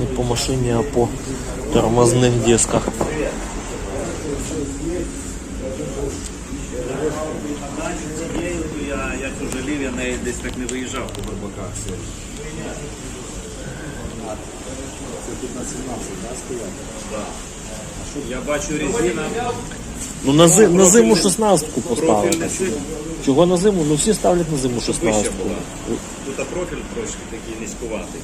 не по машині, а по тормозних дисках. Я, цю жалів, я неї десь так не виїжджав по барбаках. Це тут на 17, да, стоять? Я бачу резина, Ну на, зи, на зиму 16 поставити. профіль. Чого на зиму? Ну всі ставлять на зиму 16. Вища. Тут профіль трошки такий низькуватий.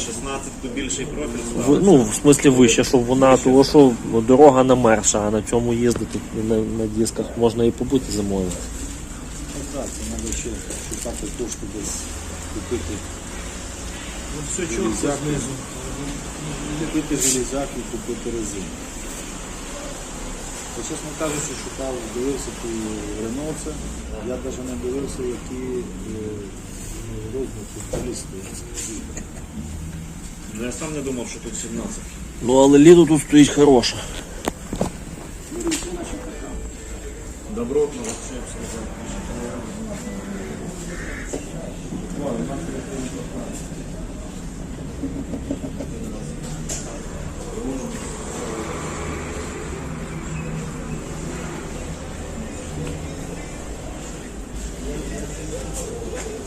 А 16 то більший профіль В, ну, в смислі вище, щоб вона, того що ну, дорога намерша, а на цьому їздити на, на дисках можна і побути зимою. Ну так, це треба ще шукати кошти десь купити. Ну, все чітко Железяк. знизу. Купити железяк і купити резину. Я, чесно кажучи, шукав, дивився ту Рено. Я навіть не дивився, які е, розмір тут коліски. Ну, я сам не думав, що тут 17. Ну але літо тут стоїть хороше. Добротно, вообще, я б сказав. Це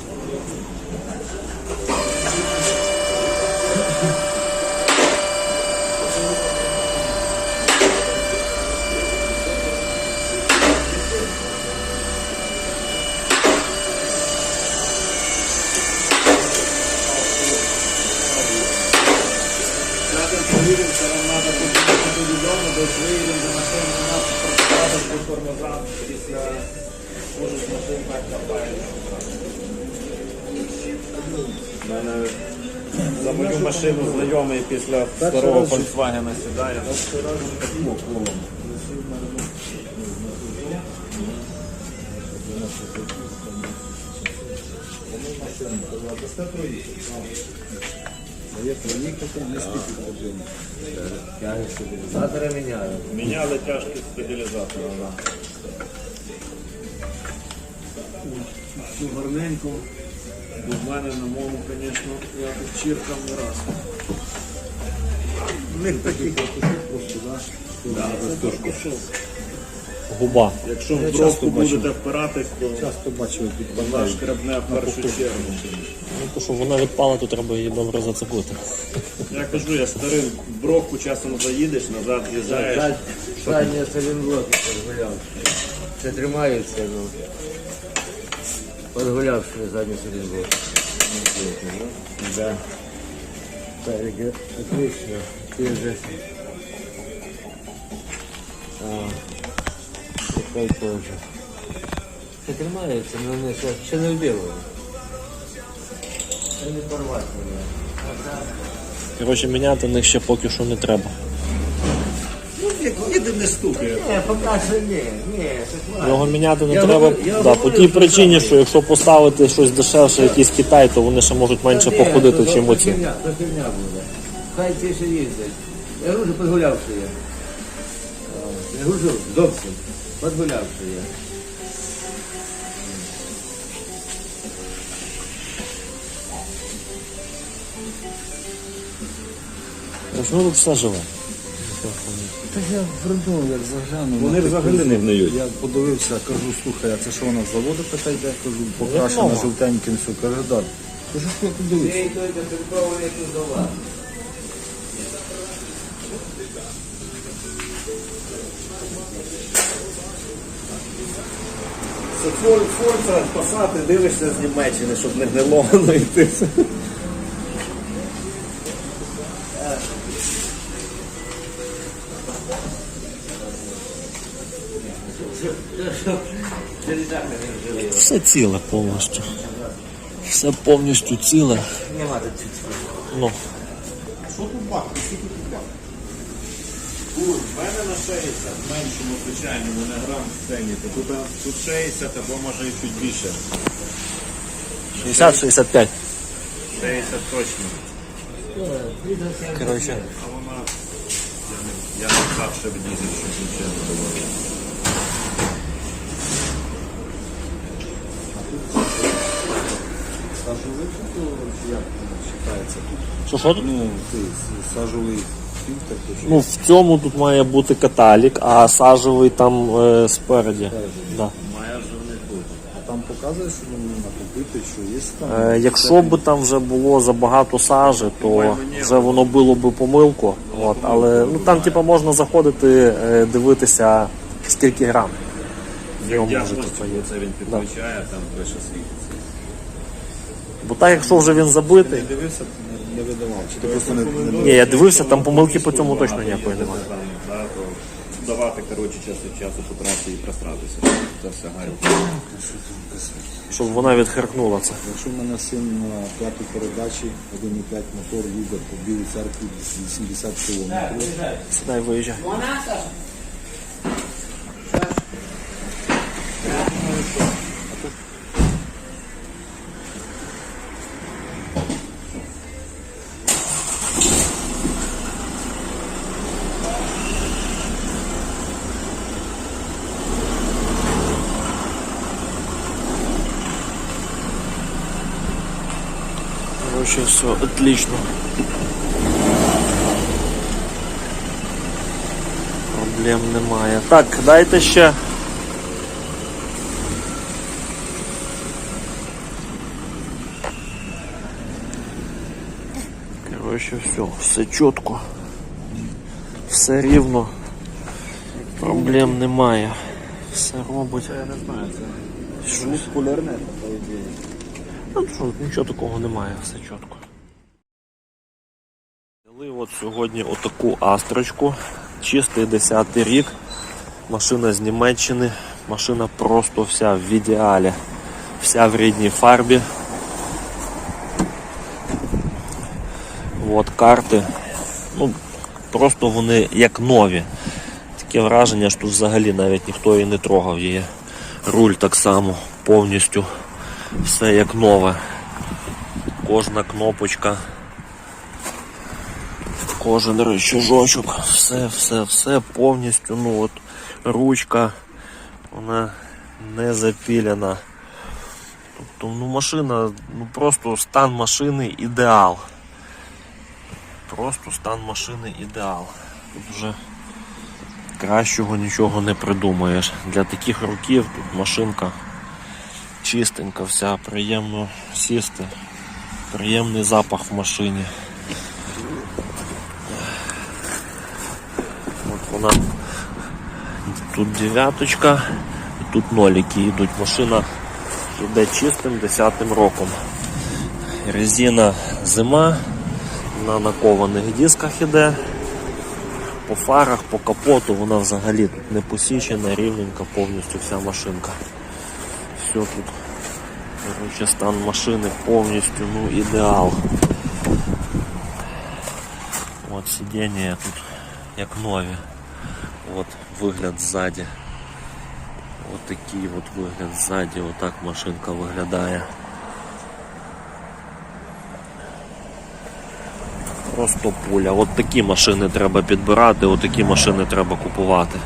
після старого Volkswagen сідає. Завтра міняю. Міняли тяжкі стабілізатори. Да. Цю гарненьку. Бо в мене на моєму, звісно, я тут чіркав не раз. Них такі просто, да? Губа. Якщо в бачу. будете впиратись, то Часто бачив під вона шкребне в першу чергу. Ну, то, щоб вона відпала, то треба її добре зацепити. Я кажу, я старий в бровку часом заїдеш, назад з'їжджаєш. Задні салінблоки подгулявши. Це тримаються, ну. Подгулявши задні салінблоки. Да. Так, отлично. Же... А, такой тоже. Це тримається, але не ще, ще не вбило. Це не порвати мене. Коротше, міняти них ще поки що не треба. Як ніде не стукає. Ні, поки що ні, ні, це Його міняти не Я треба говорю- я да, по говорю, тій що причині, що якщо поставити щось дешевше, якийсь Китай, то вони ще можуть менше Ні, походити, то- чим то оці. фігня, То фігня буде. Хай ті ще їздять. Я говорю, що подгулявши я. А, Я говорю, що зовсім. Подгулявши я. Ну тут все живе. Так я придумав, як заглянув. Вони на взагалі таку- не гниють. Я подивився, кажу, слухай, а це що вона з заводу така йде? Кажу, покрашена жовтеньким, все. Каже, да. Кажу, що я подивився. Форца, пасати, дивишся з Німеччини, щоб не гнило, ну і Все ціле повністю. Все повністю ціле. Нема тут чуть. Ну, У мене на 60, в меншому звичайному, не грам в сцені. то Тут, тут 60 або може і чуть більше. 60-65. 60 точно. Коротше, А вона. Я не, я не знав, що від'їздив, що звичайно було. Сажовий чи як? Що що? Ну, ти сажовий фільтр, то що Ну, в цьому тут має бути каталік, а сажевий там е, спереді. Да. А там показує, що ну, накопити, що є там. Е, якщо б там вже було забагато сажі, то вже воно було б помилку. От, але ну, там типу, можна заходити, е, дивитися, скільки грам. В ньому може, типу, є. Це він підключає, там пише світиться. Бо так, якщо вже він забитий, Не дивився, не, видавав. Чи ти просто не, ні, я дивився, там помилки по цьому точно ніякої немає. Давати, коротше, час від часу потрапити і простратися. Це все гарю. Щоб вона відхаркнула це. Якщо в мене син на п'ятій передачі 1,5 мотор їде по Білій церкві 80 кілометрів, Сідай, виїжджай. Короче, все отлично. Проблем немає. Так, дайте ще. Короче, все, все чітко. Все рівно. Проблем немає. Все робить. я не знаю, це Щось. по ідеї. Ну нічого такого немає, все чітко. Взяли от сьогодні отаку астрочку. Чистий 10 рік. Машина з Німеччини. Машина просто вся в ідеалі. Вся в рідній фарбі. От карти. Ну, просто вони як нові. Таке враження, що взагалі навіть ніхто і не трогав її. Руль так само повністю все як нове. Кожна кнопочка, кожен рычажочок, все, все, все повністю. Ну от ручка, вона не запілена. Тобто, ну машина, ну просто стан машини ідеал. Просто стан машини ідеал. Тут вже кращого нічого не придумаєш. Для таких років тут машинка чистенька, вся, приємно сісти, приємний запах в машині. От вона тут дев'яточка тут ноліки йдуть. Машина йде чистим 10 роком. Резина зима, на накованих дисках іде. По фарах, по капоту вона взагалі не посічена, рівненька повністю вся машинка все тут. Короче, стан машини повністю ну, ідеал. От сидіння тут як нові. От вигляд ззаді. От такий от вигляд ззаді, отак машинка виглядає. Просто пуля. От такі машини треба підбирати, от такі машини треба купувати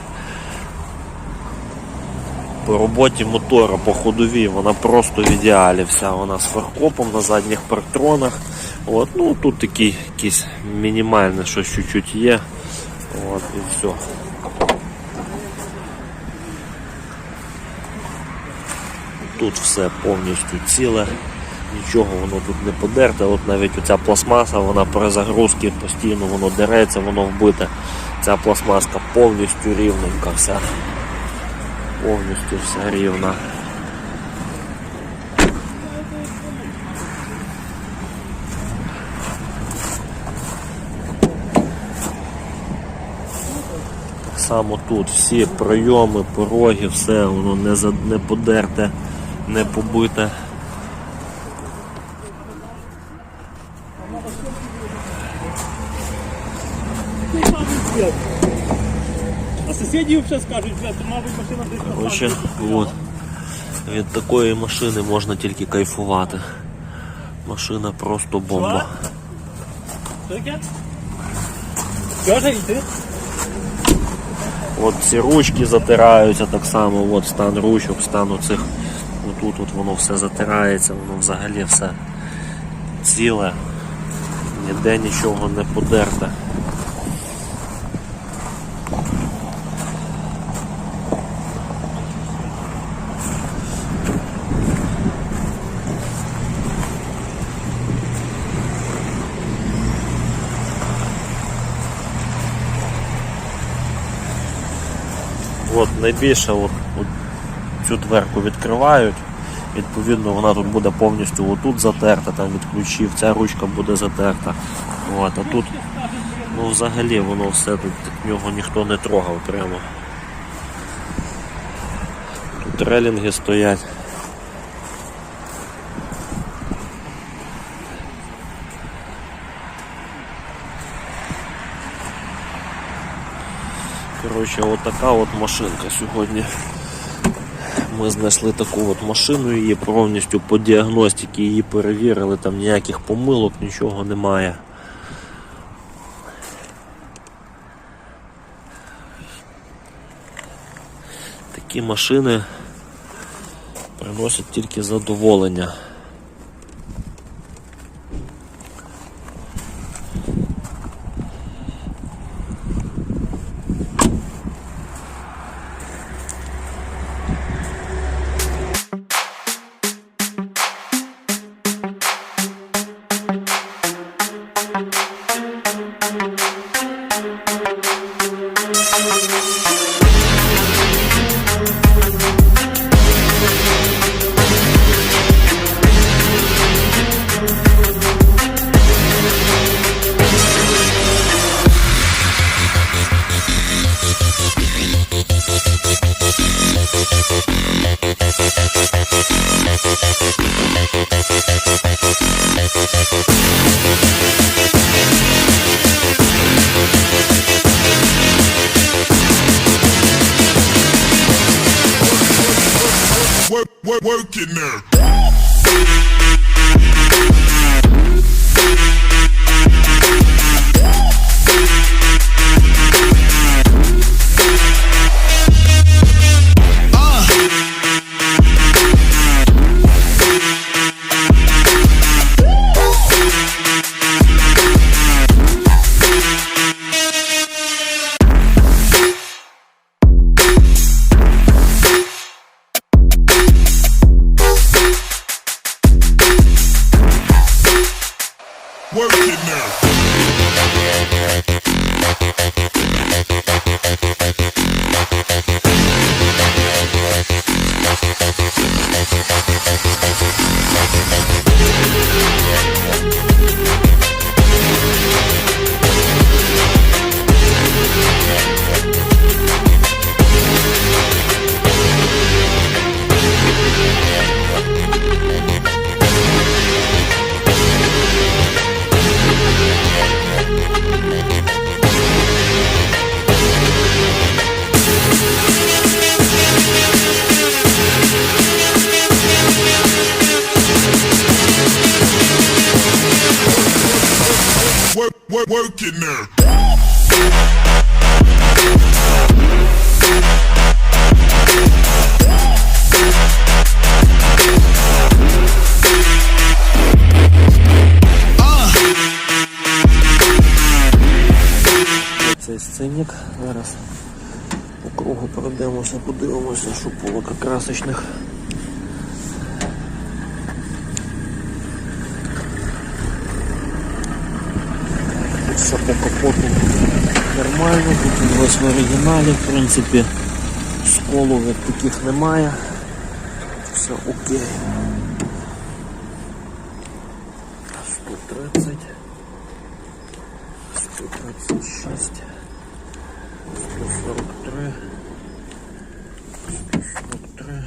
по роботі мотора, по ходовій, вона просто в ідеалі вся. Вона з фаркопом на задніх парктронах. От, ну Тут такий якийсь мінімальне щось чуть-чуть є. От, і все. Тут все повністю ціле, нічого воно тут не подерте. От навіть оця пластмаса, вона при загрузці постійно воно дереться, воно вбите. Ця пластмаска повністю рівненька вся повністю вся рівна. Так само тут всі пройоми, пороги, все воно не, за- не подерте, не побите. Сусіді вже скажуть, що мабуть машина десь на Короче, от. Від такої машини можна тільки кайфувати. Машина просто бомба. Таке? Що йти? От ці ручки затираються так само, от стан ручок, стан оцих. Отут от воно все затирається, воно взагалі все ціле, ніде нічого не подерте. От найбільше цю дверку відкривають. Відповідно, вона тут буде повністю отут затерта, там від ключів, ця ручка буде затерта. От, а тут ну, взагалі воно все тут нього ніхто не трогав прямо. Тут релінги стоять. Коротше, от така от машинка сьогодні. Ми знайшли таку от машину, її повністю по діагностиці її перевірили, там ніяких помилок, нічого немає. Такі машини приносять тільки задоволення. in there. In there. Цей сценник. Зараз по кругу пройдемося, подивимося, що по лакокрасочних. все по капоту нормально, тут він весь в оригіналі, в принципі, сколу як таких немає. Все окей. 130. 136, 143, 143.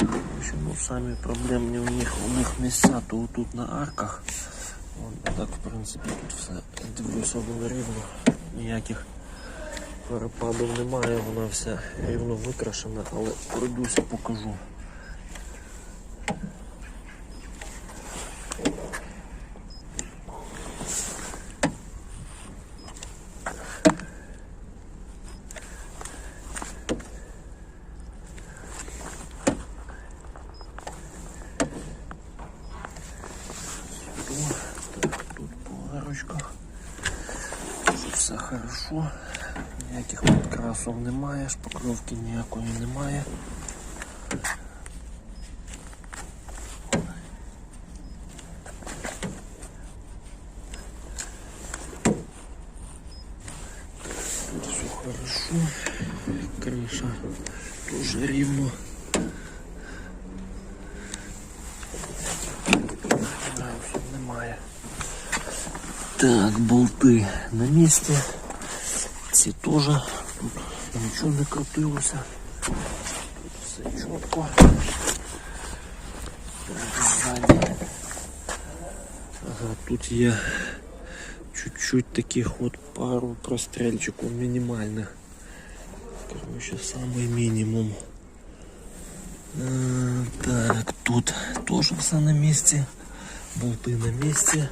В общем, ну, самі проблемні у них, у них місця, то тут на арках. Вон, так, в принципі, тут все дивлюся воно рівно. Ніяких перепадів немає, вона вся рівно викрашена, але пройдуся покажу. хорошо. Ніяких підкрасів немає, шпакльовки ніякої немає. Тут все хорошо. Криша тоже рівно. Немає. Так, болти на місці. Ці теж. Нічого не крутилося. Тут все чітко. Ага, тут є чуть-чуть таких от пару прострельчиків мінімальних. Короче, самий мінімум. Е, Так, тут теж все на місці. Болти на місці.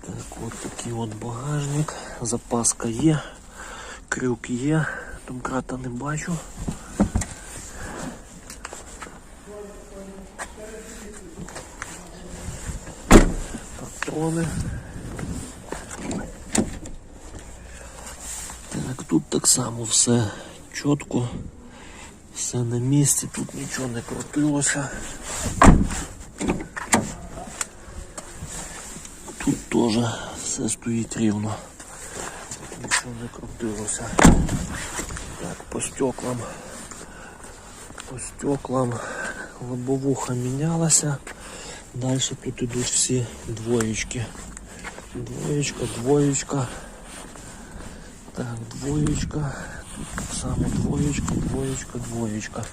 Так, от такий от багажник. Запаска є. Крюк є. Домкрата не бачу. Патрони. Так, тут так само все чітко, все на місці, тут нічого не крутилося. Тут теж все стоїть рівно. Нічого не крутилося. Так, по стеклам. По стеклам лобовуха мінялася. Далі тут ідуть всі двоєчки. Двоєчка, двоєчка. Так, двоєчка. Само двоєчка, двоєчка, двоєчка.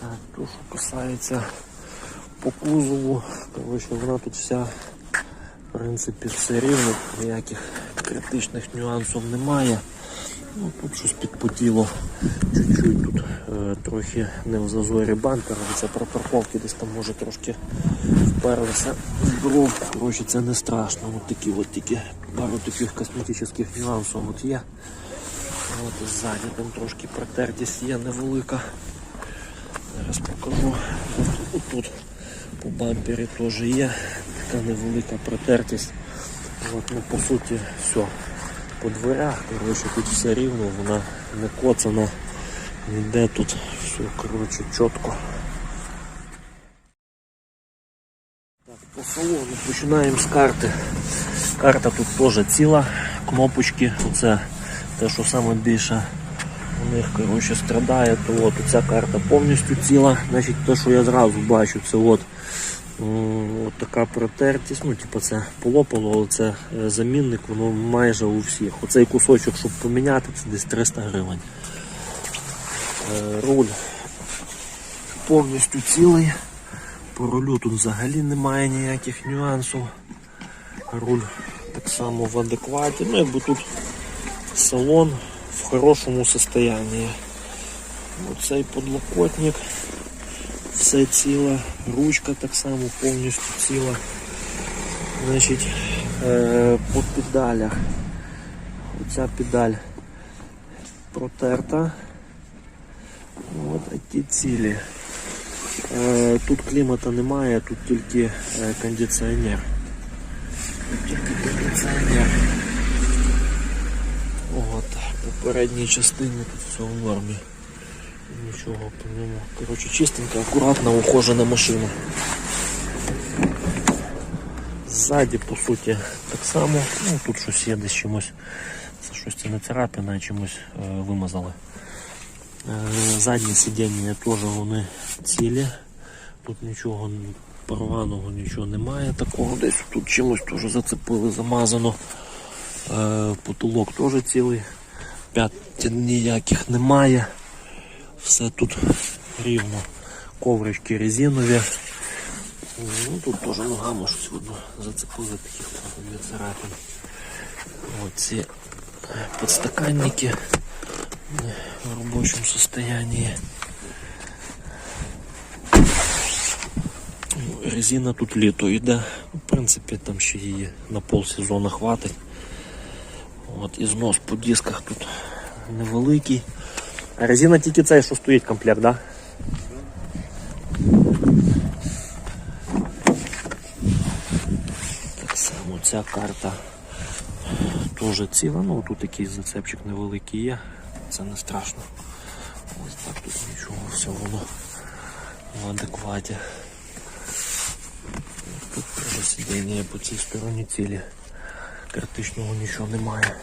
Так, то, що касається по кузову, коротше, вона тут вся, в принципі, все рівно, ніяких критичних нюансів немає. Ну, тут щось підпотіло чуть-чуть тут е, трохи не в зазорі бампера, це про парковки десь там може трошки вперлися в дров. Коротше, це не страшно. От такі от тільки пару таких косметичних нюансів от є. От ззаді там трошки протертість є невелика. Зараз покажу. От, тут по бампері теж є така невелика протертість. От, ну, по суті, все. По дверях, коротше, тут все рівно, вона не коцана, ніде тут все коротше, чітко. Так, по салону починаємо з карти. Карта тут теж ціла, кнопочки, оце те, що саме більше у них коротше, страдає, то от ця карта повністю ціла. Значить, те, що я зразу бачу, це от, от така протертість, ну, типу це полопало, але це е, замінник, воно майже у всіх. Оцей кусочок, щоб поміняти, це десь 300 гривень. Е, Руль повністю цілий. По рулю тут взагалі немає ніяких нюансів. Руль так само в адекваті. Ну, якби тут салон в хорошому состоянии. Оцей подлокотник, все ціле, ручка так само повністю ціла. Значить, е, по педалях. Оця педаль протерта. От а ті цілі. Е, Тут клімата немає, тут тільки е, кондиціонер. Тут тільки кондиціонер. От, по передній частині тут все в нормі. Нічого по ньому. Коротше, чистенька, акуратна, ухожена машина. Ззаді, по суті, так само. Ну, тут щось є десь чимось. Це щось це не царапина, чимось е, вимазали. Е, Задні сидіння теж вони цілі. Тут нічого порваного, нічого немає такого. Десь тут чимось теж зацепили, замазано. Е, Потолок теж цілий. П'ятин ніяких немає. Все тут рівно. Коврички резинові. Ну, тут теж ногами щось видно зацепили таких царапин. Оці підстаканники в робочому состоянии. Ну, Резина тут літо йде. В принципі, там ще її на полсезону хватить. От, і знос по дисках тут невеликий. А резина тільки цей, що стоїть комплект, да? Так само ця карта теж ціла, ну тут якийсь зацепчик невеликий є, це не страшно. Ось так тут нічого, все воно в адекваті. Тут теж сидіння по цій стороні цілі. Критичного нічого немає.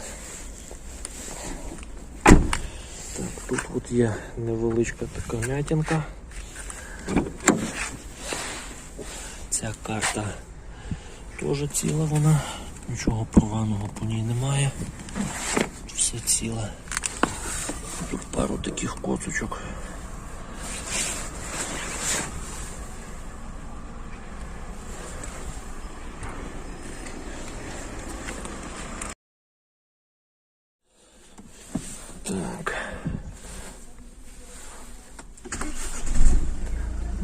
Так, тут от є невеличка така м'ятінка. Ця карта теж ціла вона, нічого порваного по ній немає. Все ціле. Тут пару таких коцочок. Так.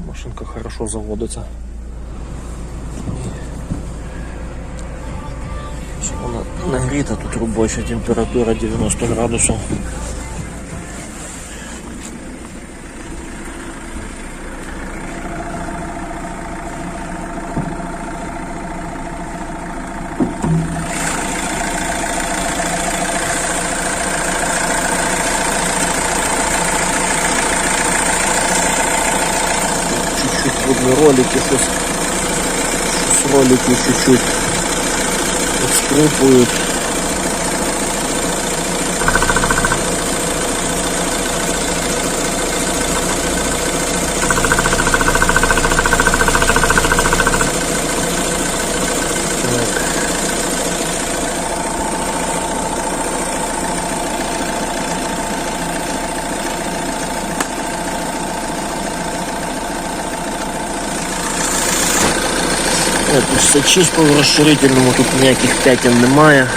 Машинка хорошо заводится. Що Вона нагріта, тут робоча температура 90 градусів. Все чисто в розширительному, тут ніяких п'ятин немає.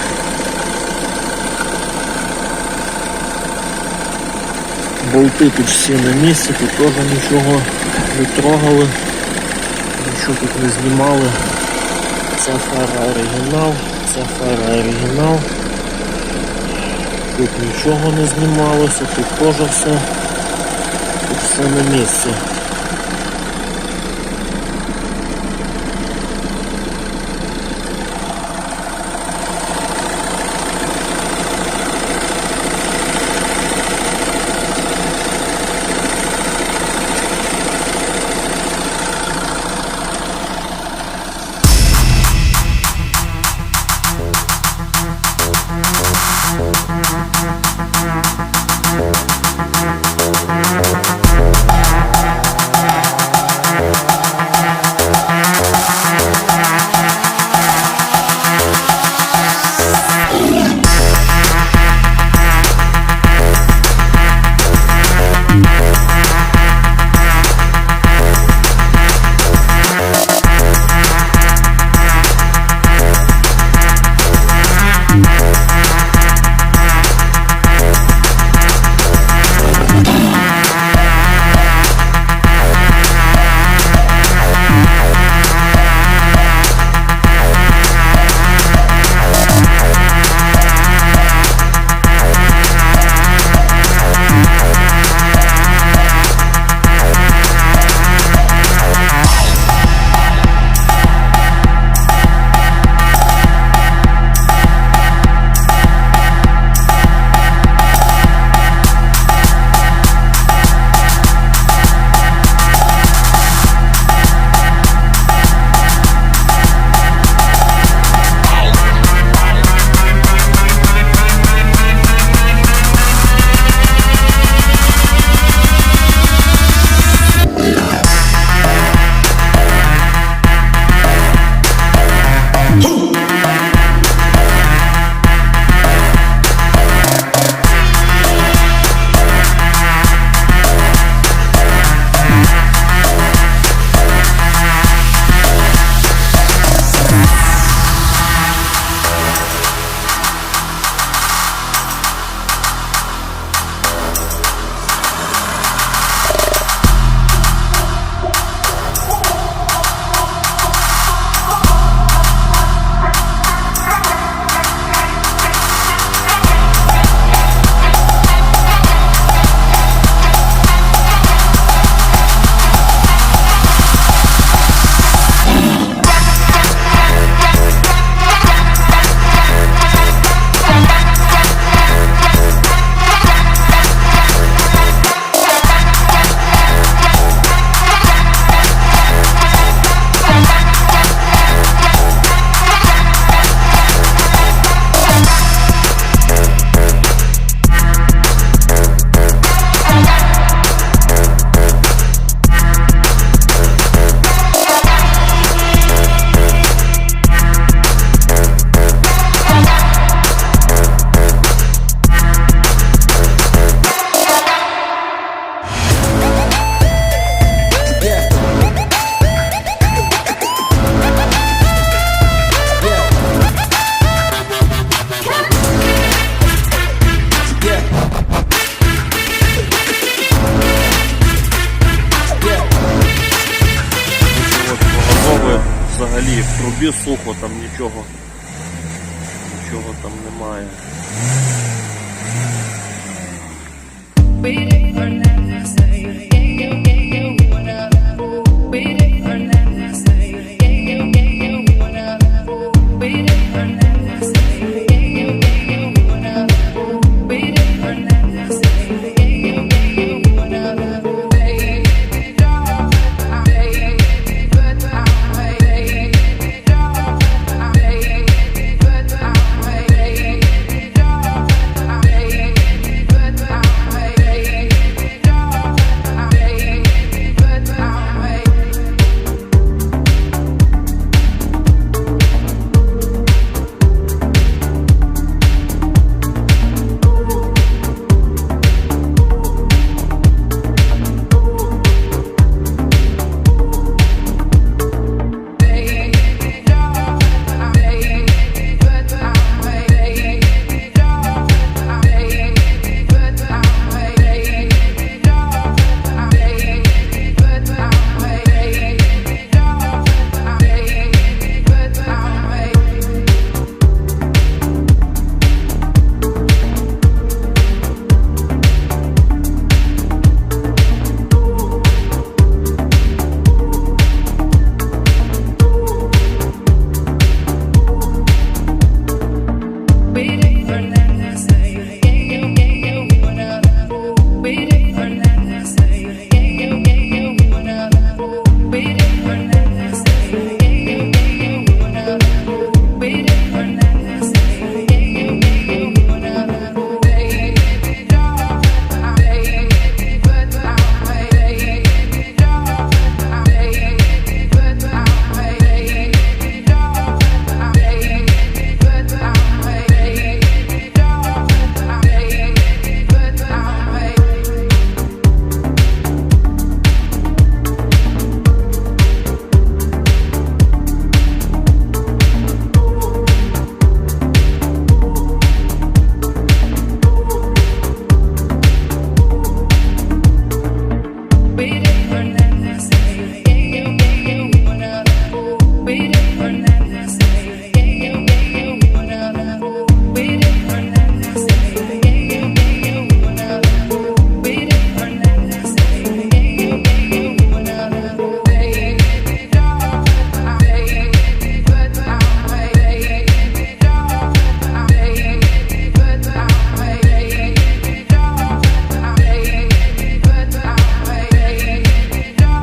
Болти тут всі на місці, тут теж нічого не трогали, нічого тут не знімали. Ця фара оригінал, ця фара оригінал. Тут нічого не знімалося, тут теж все, тут все на місці.